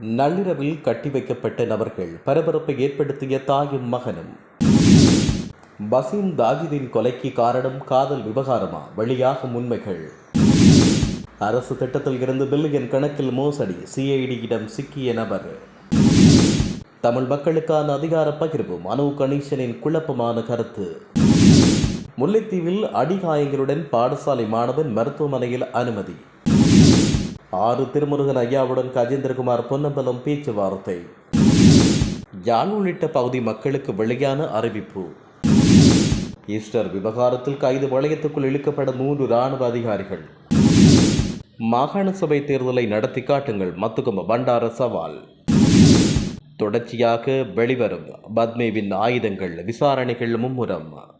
நள்ளிரவில் கட்டி வைக்கப்பட்ட நபர்கள் பரபரப்பை ஏற்படுத்திய தாயும் மகனும். பசீம் தாஜிதின் கொலைக்கு காரணம் காதல் விவகாரமா? வெளியாகும் உண்மைகள். அரசு திட்டத்தில் இருந்து பில்லியன் கணக்கில் மோசடி சிஐடியிடம் சிக்கிய நபர். தமிழ் மக்களுக்கான அதிகார பகிர்வு மனோ கணேசனின் குழப்பமான கருத்து. முல்லைத்தீவில் அடிகாயங்களுடன் பாடசாலை மாணவன் மருத்துவமனையில் அனுமதி. ஆறு திருமுருகன் ஐயாவுடன் கஜேந்திரகுமார் பொன்னம்பலம் பேச்சுவார்த்தை. யாழ் உள்ளிட்ட பகுதி மக்களுக்கு வெளியான அறிவிப்பு. ஈஸ்டர் விவகாரத்தில் கைது வளையத்துக்குள் இழுக்கப்பட மூன்று இராணுவ அதிகாரிகள். மாகாண சபை தேர்தலை நடத்தி காட்டுங்கள் மத்துக்கும பண்டார சவால். தொடர்ச்சியாக வெளிவரும் பத்மேவின் ஆயுதங்கள் விசாரணைகள் மும்முரம்.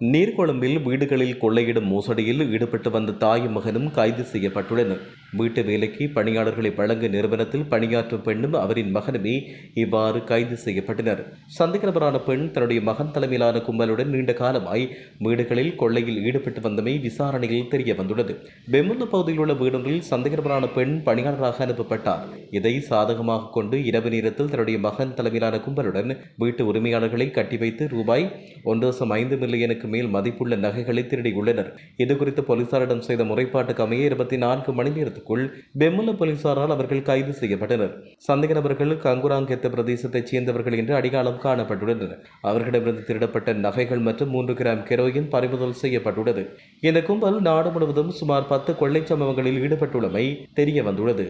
நீர்கொழும்பில் வீடுகளில் கொள்ளையிடும் மோசடியில் ஈடுபட்டு வந்த தாயும் மகனும் கைது செய்யப்பட்டுள்ளனர். வீட்டு வேலைக்கு பணியாளர்களை வழங்க நிறுவனத்தில் பணியாற்றும் பெண்ணும் அவரின் மகனுமே இவ்வாறு கைது செய்யப்பட்டனர். சந்தேகநபரான பெண் தன்னுடைய மகன் தலைமையிலான கும்பலுடன் நீண்ட காலமாய் வீடுகளில் கொள்ளையில் ஈடுபட்டு வந்தமை விசாரணையில் தெரிய வந்துள்ளது பெமுல்ல பகுதியில் உள்ள வீடொன்றில் சந்தேகநபரான பெண் பணியாளராக அனுப்பப்பட்டார். இதை சாதகமாக கொண்டு இரவு நேரத்தில் தன்னுடைய மகன் தலைமையிலான கும்பலுடன் வீட்டு உரிமையாளர்களை கட்டி வைத்து ரூபாய் ஒன்று ஐந்து மில்லியனுக்கு மேல் மதிப்புள்ள நகைகளை திருடியுள்ளனர் இதுகுறித்து போலீசாரிடம் செய்த முறைப்பாட்டுக்கு அமைய இருபத்தி நான்கு மணி நேரத்திற்குள் பெம்முல போலீசாரால் அவர்கள் கைது செய்யப்பட்டனர். சந்தேக நபர்கள் கங்குராங்கெத்த பிரதேசத்தைச் சேர்ந்தவர்கள் என்று அடையாளம் காணப்பட்டுள்ளனர். அவர்களிடமிருந்து திருடப்பட்ட நகைகள் மற்றும் மூன்று கிராம் கெரோயின் பறிமுதல் செய்யப்பட்டுள்ளது. இந்த கும்பல் நாடு முழுவதும் சுமார் பத்து கொள்ளைச் சம்பவங்களில் ஈடுபட்டுள்ளமை தெரிய வந்துள்ளது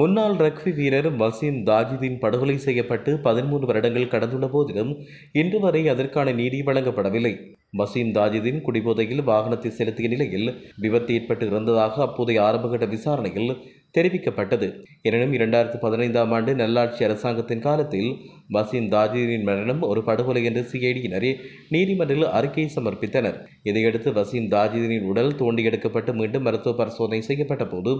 முன்னாள் ரக்வி வீரர் வசீம் தாஜிதின் படுகொலை செய்யப்பட்டு பதிமூன்று வருடங்கள் கடந்துள்ள போதிலும் இன்று வரை அதற்கான நீதி வழங்கப்படவில்லை. வசீம் தாஜிதின் குடிபோதையில் வாகனத்தை செலுத்திய நிலையில் விபத்து ஏற்பட்டு இறந்ததாக அப்போதைய ஆரம்பகட்ட விசாரணையில் தெரிவிக்கப்பட்டது. எனினும் இரண்டாயிரத்து பதினைந்தாம் ஆண்டு நல்லாட்சி அரசாங்கத்தின் காலத்தில் வசீம் தாஜீரின் மரணம் ஒரு படுகொலை என்று சிஐடியினர் நீதிமன்றில் அறிக்கை சமர்ப்பித்தனர். இதையடுத்து வசீம் தாஜீரின் உடல் தோண்டி எடுக்கப்பட்டு மீண்டும் மருத்துவ பரிசோதனை செய்யப்பட்ட போது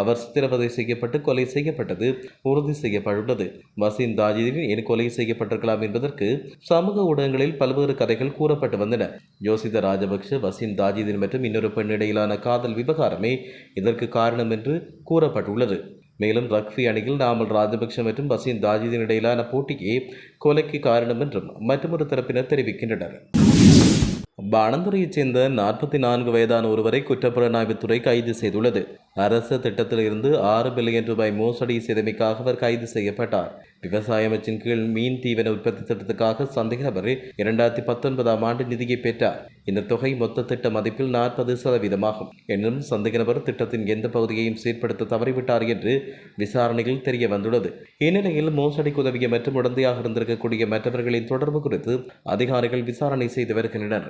அவர் சித்திரவதை செய்யப்பட்டு கொலை செய்யப்பட்டது உறுதி செய்யப்பட்டுள்ளது. வசீம் தாஜீரின் ஏன் கொலை செய்யப்பட்டிருக்கலாம் என்பதற்கு சமூக ஊடகங்களில் பல்வேறு கதைகள் கூறப்பட்டு வந்தன. யோசித ராஜபக்ஷ வசீம் தாஜீதின் மற்றும் இன்னொரு பெண் இடையிலான காதல் விவகாரமே இதற்கு காரணம் என்று கூறப்பட்டுள்ளது மேலும் ரக்ஃபி அணியில் நாமல் ராஜபக்ஷ மற்றும் வசீம் தாஜிதின் இடையிலான போட்டியே கொலைக்கு காரணம் என்றும் மற்றொரு தரப்பினர் தெரிவிக்கின்றனர். பாணந்துறையைச் சேர்ந்த நாற்பத்தி நான்கு வயதான ஒருவரை குற்றப்புலனாய்வுத்துறை கைது செய்துள்ளது. அரசு திட்டத்திலிருந்து ஆறு பில்லியன் ரூபாய் மோசடி செய்தமைக்காக அவர் கைது செய்யப்பட்டார். விவசாய அமைச்சின் கீழ் மீன் தீவன உற்பத்தி திட்டத்துக்காக சந்தேக நபர் இரண்டாயிரத்தி பத்தொன்பதாம் ஆண்டு நிதியை பெற்றார். இந்த தொகை மொத்த திட்ட மதிப்பில் நாற்பது சதவீதமாகும். எனினும் சந்தேக நபர் திட்டத்தின் எந்த பகுதியையும் செயற்படுத்த தவறிவிட்டார் என்று விசாரணையில் தெரிய வந்துள்ளது இந்நிலையில் மோசடிக்கு உதவிய மற்றும் உடந்தையாக இருந்திருக்கக்கூடிய மற்றவர்களின் தொடர்பு குறித்து அதிகாரிகள் விசாரணை செய்து வருகின்றனர்.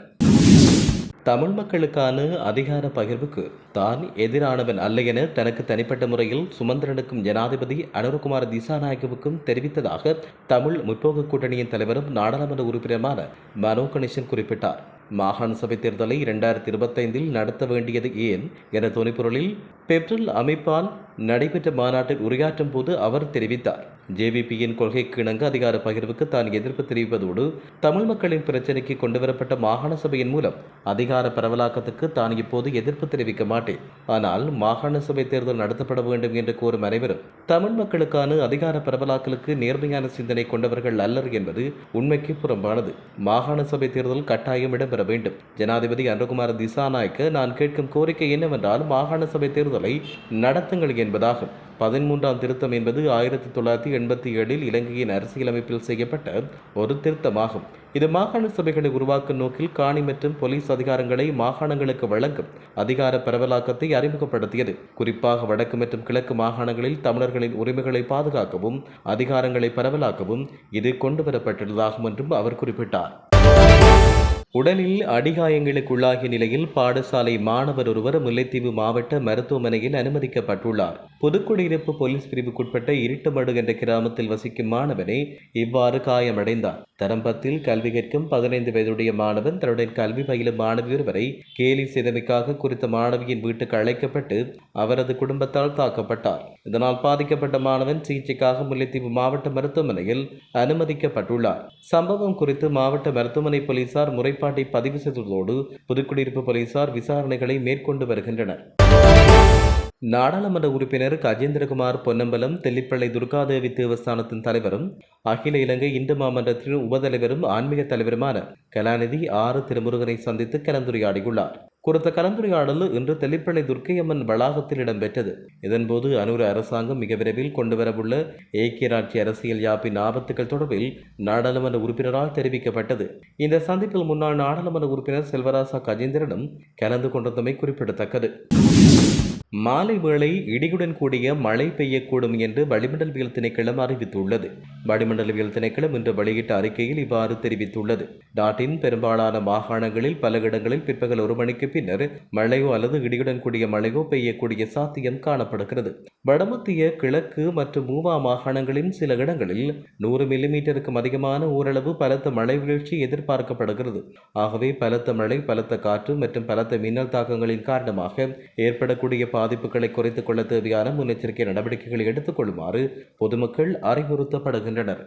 தமிழ் மக்களுக்கான அதிகார பகிர்வுக்கு தான் எதிரானவன் அல்ல என தனக்கு தனிப்பட்ட முறையில் சுமந்திரனுக்கும் ஜனாதிபதி அனுரகுமார் திசாநாயகவுக்கும் தெரிவித்ததாக தமிழ் முற்போக்கு கூட்டணியின் தலைவரும் நாடாளுமன்ற உறுப்பினருமான மனோ கணேசன் குறிப்பிட்டார். மாகாண சபை தேர்தலை இரண்டாயிரத்தி இருபத்தைந்தில் நடத்த வேண்டியது ஏன் என துணைப்பொருளில் பெப்ரல் அமைப்பால் நடைபெற்ற மாநாட்டில் உரையாற்றும் போது அவர் தெரிவித்தார். ஜேவிபியின் கொள்கைக்கு இணங்க அதிகார பகிர்வுக்கு தான் எதிர்ப்பு தெரிவிப்பதோடு தமிழ் மக்களின் பிரச்சினைக்கு கொண்டுவரப்பட்ட மாகாண சபையின் மூலம் அதிகார பரவலாக்கத்துக்கு தான் இப்போது எதிர்ப்பு தெரிவிக்க மாட்டேன். ஆனால் மாகாண சபை தேர்தல் நடத்தப்பட வேண்டும் என்று கோரும் அனைவரும் தமிழ் மக்களுக்கான அதிகார பரவலாக்கலுக்கு நேர்மையான சிந்தனை கொண்டவர்கள் அல்லர் என்பது உண்மைக்கு புறம்பானது. மாகாண சபை தேர்தல் கட்டாயம் இடம்பெற வேண்டும். ஜனாதிபதி அனுகுமார் திசாநாயக்க நான் கேட்கும் கோரிக்கை என்னவென்றால் மாகாண சபை தேர்தல் நடத்துங்கள் என்பதாகும் பதிமூன்றாம் திருத்தம் என்பது ஆயிரத்தி தொள்ளாயிரத்தி எண்பத்தி ஏழில் இலங்கையின் அரசியலமைப்பில் செய்யப்பட்ட ஒரு திருத்தமாகும். இது மாகாண சபைகளை உருவாக்கும் நோக்கில் காணி மற்றும் போலீஸ் அதிகாரங்களை மாகாணங்களுக்கு வழங்கும் அதிகார பரவலாக்கத்தை அறிமுகப்படுத்தியது. குறிப்பாக வடக்கு மற்றும் கிழக்கு மாகாணங்களில் தமிழர்களின் உரிமைகளை பாதுகாக்கவும் அதிகாரங்களை பரவலாக்கவும் இது கொண்டுவரப்பட்டுள்ளதாகும் என்றும் அவர் குறிப்பிட்டார். உடலில் அடிகாயங்களுக்குள்ளாகிய நிலையில் பாடசாலை மாணவர் ஒருவர் முல்லைத்தீவு மாவட்ட மருத்துவமனையில் அனுமதிக்கப்பட்டுள்ளார். புதுக்குடியிருப்பு போலீஸ் பிரிவுக்குட்பட்ட இருட்டமடு என்ற கிராமத்தில் வசிக்கும் மாணவனே இவ்வாறு காயமடைந்தார். தரம்பத்தில் கல்வி கேட்கும் பதினைந்து வயதுடைய மாணவன் தன்னுடன் கல்வி பயிலும் மாணவி ஒருவரை கேலி செய்தமைக்காக குறித்த மாணவியின் வீட்டுக்கு அழைக்கப்பட்டு அவரது குடும்பத்தால் தாக்கப்பட்டார். இதனால் பாதிக்கப்பட்ட மாணவன் சிகிச்சைக்காக முல்லைத்தீவு மாவட்ட மருத்துவமனையில் அனுமதிக்கப்பட்டுள்ளார். சம்பவம் குறித்து மாவட்ட மருத்துவமனை போலீசார் முறைப்பாடு முறைப்பாட்டை பதிவு செய்ததோடு புதுக்குடியிருப்பு போலீசார் விசாரணைகளை மேற்கொண்டு வருகின்றனர். நாடாளுமன்ற உறுப்பினர் கஜேந்திரகுமார் பொன்னம்பலம் தெல்லிப்பள்ளை துர்காதேவி தேவஸ்தானத்தின் தலைவரும் அகில இலங்கை இந்து மாமன்றத்தின் உபதலைவரும் ஆன்மீக தலைவருமான கலாநிதி ஆறு திருமுருகனை சந்தித்து கலந்துரையாடியுள்ளார். குறித்த கலந்துரையாடல் இன்று தெல்லிப்பள்ளை துர்க்கையம்மன் வளாகத்தில் இடம்பெற்றது. இதன்போது அனூர் அரசாங்கம் மிக விரைவில் கொண்டுவரவுள்ள ஏக்கிய ராட்சி அரசியல் யாப்பின் ஆபத்துகள் தொடர்பில் நாடாளுமன்ற உறுப்பினரால் தெரிவிக்கப்பட்டது. இந்த சந்திப்பில் முன்னாள் நாடாளுமன்ற உறுப்பினர் செல்வராசா கஜேந்திரனும் கலந்து கொண்டிருந்தமை குறிப்பிடத்தக்கது. மாலை வேளை இடியுடன் கூடிய மழை பெய்யக்கூடும் என்று வளிமண்டலவியல் திணைக்களம் அறிவித்துள்ளது. வளிமண்டலவியல் திணைக்களம் இன்று வெளியிட்ட அறிக்கையில் இவ்வாறு தெரிவித்துள்ளது. நாட்டின் பெரும்பாலான மாகாணங்களில் பல இடங்களில் பிற்பகல் ஒரு மணிக்கு பின்னர் மழையோ அல்லது இடியுடன் கூடிய மழையோ பெய்யக்கூடிய சாத்தியம் காணப்படுகிறது. வடமத்திய கிழக்கு மற்றும் மூவா மாகாணங்களின் சில இடங்களில் நூறு மில்லிமீட்டருக்கும் அதிகமான ஓரளவு பலத்த மழை வீழ்ச்சி எதிர்பார்க்கப்படுகிறது. ஆகவே பலத்த மழை பலத்த காற்று மற்றும் பலத்த மின்னல் தாக்கங்களின் காரணமாக ஏற்படக்கூடிய பாதிப்புகளை குறைத்துக் கொள்ள தேவையான முன்னெச்சரிக்கை நடவடிக்கைகளை எடுத்துக் கொள்ளுமாறு பொதுமக்கள் அறிவுறுத்தப்படுகின்றனர்.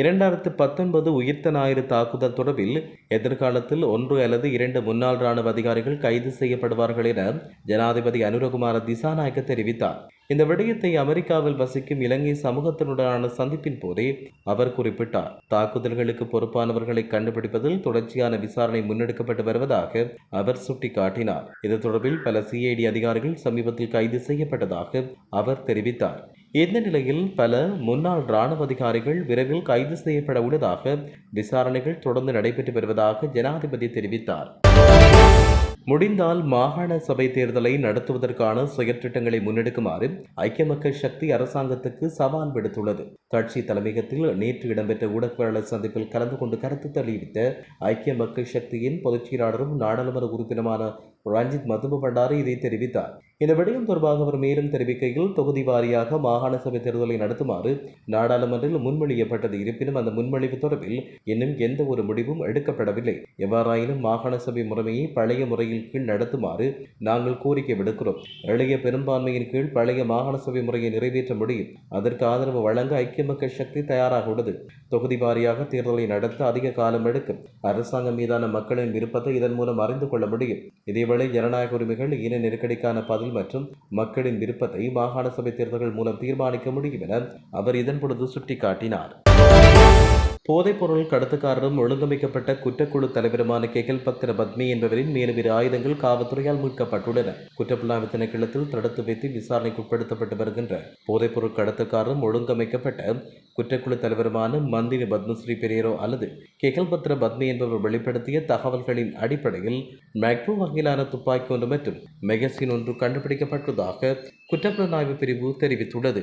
இரண்டாயிரத்து பத்தொன்பது உயிர்த்த ஞாயிறு தாக்குதல் தொடர்பில் எதிர்காலத்தில் ஒன்று அல்லது இரண்டு முன்னாள் ராணுவ அதிகாரிகள் கைது செய்யப்படுவார்கள் என ஜனாதிபதி அனுரகுமார திசாநாயக்க தெரிவித்தார். இந்த விடயத்தை அமெரிக்காவில் வசிக்கும் இலங்கை சமூகத்தினுடனான சந்திப்பின் போதே அவர் குறிப்பிட்டார். தாக்குதல்களுக்கு பொறுப்பானவர்களை கண்டுபிடிப்பதில் தொடர்ச்சியான விசாரணை முன்னெடுக்கப்பட்டு வருவதாக அவர் சுட்டிக்காட்டினார். இது தொடர்பில் பல சிஐடி அதிகாரிகள் சமீபத்தில் கைது செய்யப்பட்டதாக அவர் தெரிவித்தார். இந்த நிலையில் பல முன்னாள் இராணுவ அதிகாரிகள் விரைவில் கைது செய்யப்பட உள்ளதாக விசாரணைகள் தொடர்ந்து நடைபெற்று வருவதாக ஜனாதிபதி தெரிவித்தார். முடிந்தால் மாகாண சபை தேர்தலை நடத்துவதற்கான செயற்திட்டங்களை முன்னெடுக்குமாறு ஐக்கிய மக்கள் சக்தி அரசாங்கத்துக்கு சவால் விடுத்துள்ளது. கட்சி தலைமையகத்தில் நேற்று இடம்பெற்ற ஊடகவியலாளர் சந்திப்பில் கலந்து கொண்டு கருத்து தெரிவித்த ஐக்கிய மக்கள் சக்தியின் பொதுச் செயலாளரும் நாடாளுமன்ற உறுப்பினருமான ரஞ்சித் மதுப பண்டாரி இதை தெரிவித்தார். இந்த விடயம் தொடர்பாக அவர் மேலும் தெரிவிக்கையில் தொகுதி வாரியாக மாகாண சபை தேர்தலை நடத்துமாறு நாடாளுமன்றில் முன்மொழியப்பட்டது இருப்பினும் அந்த முன்மொழிவு தொடர்பில் இன்னும் எந்த ஒரு முடிவும் எடுக்கப்படவில்லை. எவ்வாறாயினும் மாகாண சபை முறைமையை பழைய முறையில் கீழ் நடத்துமாறு நாங்கள் கோரிக்கை விடுக்கிறோம். எளிய பெரும்பான்மையின் கீழ் பழைய மாகாண சபை முறையை நிறைவேற்ற முடியும். அதற்கு ஆதரவு வழங்க ஐக்கிய மக்கள் சக்தி தயாராக உள்ளது. தொகுதி வாரியாக தேர்தலை நடத்த அதிக காலம் எடுக்கும். அரசாங்கம் மீதான மக்களின் விருப்பத்தை இதன் மூலம் அறிந்து கொள்ள முடியும். இதேவேளை ஜனநாயக உரிமைகள் இன நெருக்கடிக்கான பதில் மற்றும் மக்களின் விருப்பத்தை மாகாண சபை தேர்தல்கள் மூலம் தீர்மானிக்க முடியும் என அவர் இதன்பொழுது சுட்டிக்காட்டினார். போதைப்பொருள் கடத்துக்காரரும் ஒழுங்கமைக்கப்பட்ட குற்றக்குழு தலைவருமான கெகல் பத்திர பத்மி என்பவரின் மேலும் இரு ஆயுதங்கள் காவல்துறையால் மீட்கப்பட்டுள்ளன. குற்றப்புலனாய்வு திணைக்களத்தில் தடுத்து வைத்து விசாரணைக்கு உட்படுத்தப்பட்டு வருகின்ற போதைப்பொருள் கடத்துக்காரரும் ஒழுங்கமைக்கப்பட்ட குற்றக்குழு தலைவருமான மந்திரி பத்மஸ்ரீ பெரியரோ அல்லது கெகல் பத்திர பத்மி என்பவர் வெளிப்படுத்திய தகவல்களின் அடிப்படையில் மேக்ரோ வகையிலான துப்பாக்கி ஒன்று மற்றும் மெகசின் ஒன்று கண்டுபிடிக்கப்பட்டதாக குற்றப்புலனாய்வு பிரிவு தெரிவித்துள்ளது.